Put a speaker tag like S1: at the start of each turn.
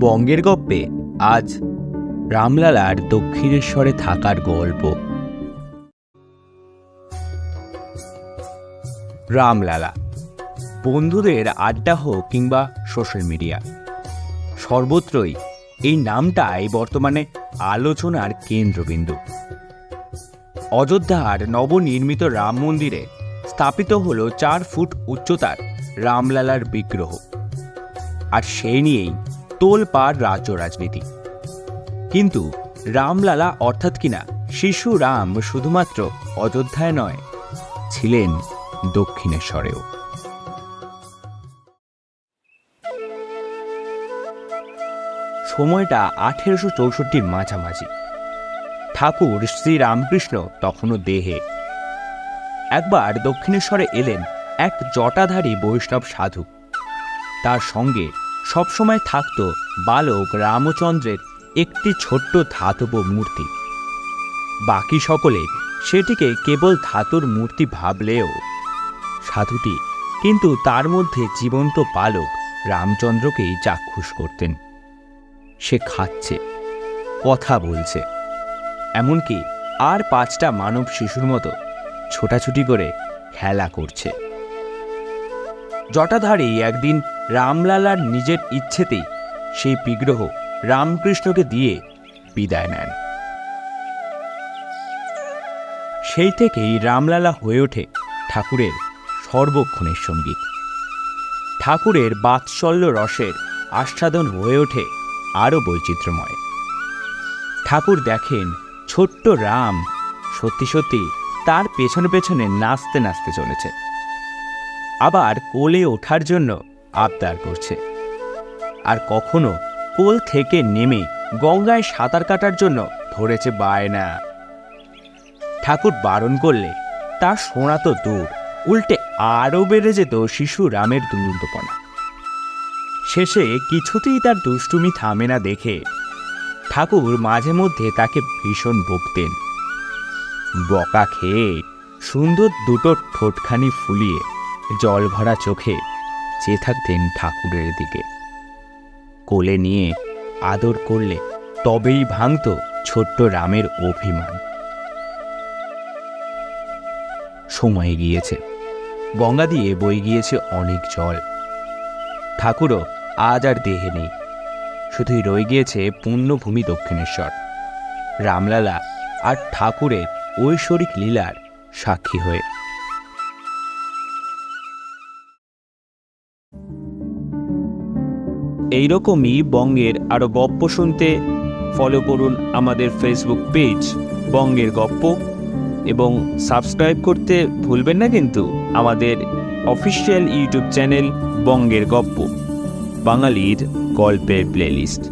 S1: বঙ্গের গপ্পে আজ রামলালার দক্ষিণেশ্বরে থাকার গল্প। রামলালা, বন্ধুদের আড্ডা হোক কিংবা সোশ্যাল মিডিয়া সর্বত্রই এই নামটাই বর্তমানে আলোচনার কেন্দ্রবিন্দু। অযোধ্যার নবনির্মিত রাম মন্দিরে স্থাপিত হলো চার ফুট উচ্চতার রামলালার বিগ্রহ। আর সেই নিয়েই তোলপাড় রাজ্য রাজনীতি। কিন্তু রামলালা অর্থাৎ কিনা শিশু রাম শুধুমাত্র অযোধ্যায় নয়, ছিলেন দক্ষিণেশ্বরেও। সময়টা আঠেরোশো চৌষট্টির মাঝামাঝি। ঠাকুর শ্রী রামকৃষ্ণ তখনও দেহে। একবার দক্ষিণেশ্বরে এলেন এক জটাধারী বৈষ্ণব সাধু। তার সঙ্গে সবসময় থাকত বালক রামচন্দ্রের একটি ছোট্ট ধাতব মূর্তি। বাকি সকলে সেটিকে কেবল ধাতুর মূর্তি ভাবলেও। সাধুটি কিন্তু তার মধ্যে জীবন্ত বালক রামচন্দ্রকেই চাক্ষুষ করতেন। সে খাচ্ছে, কথা বলছে। এমনকি আর পাঁচটা মানব শিশুর মতো ছোটাছুটি করে খেলা করছে। জটাধারী একদিন রামলালার নিজের ইচ্ছেতেই সেই বিগ্রহ রামকৃষ্ণকে দিয়ে বিদায় নেন। সেই থেকেই রামলালা হয়ে ওঠে ঠাকুরের সর্বক্ষণের সংগীত ঠাকুরের বাৎসল্য রসের আস্বাদন হয়ে ওঠে আরও বৈচিত্র্যময়। ঠাকুর দেখেন ছোট্ট রাম সত্যি সত্যি তার পেছনে পেছনে নাচতে নাচতে চলেছে। আবার কোলে ওঠার জন্য আবদার করছে। আর কখনো কোল থেকে নেমে গঙ্গায় সাঁতার কাটার জন্য ধরেছে বায়না। ঠাকুর বারণ করলে তা শোনা তো দূর, উল্টে আরও বেড়ে যেত শিশু রামের দুরন্তপনা শেষে কিছুতেই তার দুষ্টুমি থামে না দেখে। ঠাকুর মাঝে মধ্যে তাকে ভীষণ বকতেন। বকা খেয়ে সুন্দর দুটো ঠোঁটখানি ফুলিয়ে জল ভরা চোখে চেয়ে থাকতেন ঠাকুরের দিকে। কোলে নিয়ে আদর করলে তবেই ভাঙত ছোট্ট রামের অভিমান। সময় গিয়েছে। গঙ্গা দিয়ে বই গিয়েছে অনেক জল। ঠাকুরও আজ আর দেহে নেই। শুধুই রয়ে গিয়েছে পুণ্যভূমি দক্ষিণেশ্বর। রামলালা আর ঠাকুরের ঐশ্বরিক লীলার সাক্ষী হয়ে এইরকমই বঙ্গের আরও গপ্প শুনতে ফলো করুন আমাদের ফেসবুক পেজ বঙ্গের গপ্প, এবং সাবস্ক্রাইব করতে ভুলবেন না কিন্তু আমাদের অফিসিয়াল ইউটিউব চ্যানেল বঙ্গের গপ্প, বাঙালির গল্পের প্লেলিস্ট